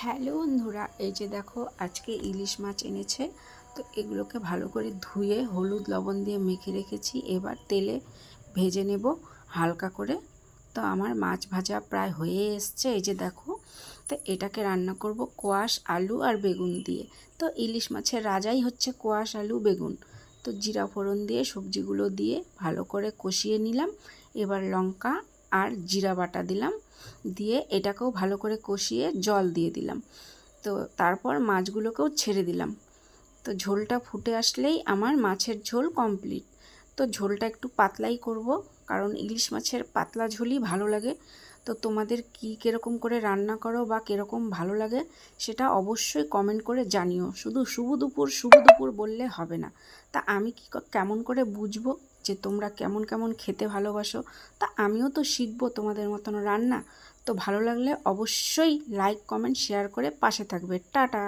Hello বন্ধুরা, এই যে দেখো আজকে ইলিশ মাছ এনেছে। তো এগুলোকে ভালো করে ধুয়ে হলুদ লবণ দিয়ে মেখে রেখেছি। এবার তেলে ভেজে নেব হালকা করে। তো আমার মাছ ভাজা প্রায় হয়ে এসছে, এই যে দেখো। তো এটাকে রান্না করব কোয়াশ, আলু আর বেগুন দিয়ে। তো ইলিশ মাছের রাজাই হচ্ছে কোয়াশ, আলু, বেগুন। তো জিরা ফোড়ন দিয়ে সবজিগুলো দিয়ে ভালো করে কষিয়ে নিলাম। এবার লঙ্কা আর জিরা বাটা দিলাম। দিয়ে এটাকেও ভালো করে কষিয়ে জল দিয়ে দিলাম। তো তারপর মাছগুলোকেও ছেড়ে দিলাম। তো ঝোলটা ফুটে আসলেই আমার মাছের ঝোল কমপ্লিট। তো ঝোলটা একটু পাতলাই করব, কারণ ইলিশ মাছের পাতলা ঝোলই ভালো লাগে। তো তোমাদের কি কীরকম করে রান্না করো বা কীরকম ভালো লাগে সেটা অবশ্যই কমেন্ট করে জানিও। শুধু শুভ দুপুর শুভ দুপুর বললে হবে না। তা আমি কি কেমন করে বুঝব যে তোমরা কেমন কেমন খেতে ভালোবাসো? তা আমিও তো শিখব তোমাদের মতন রান্না। তো ভালো লাগলে অবশ্যই লাইক কমেন্ট শেয়ার করে পাশে থাকবে। টাটা!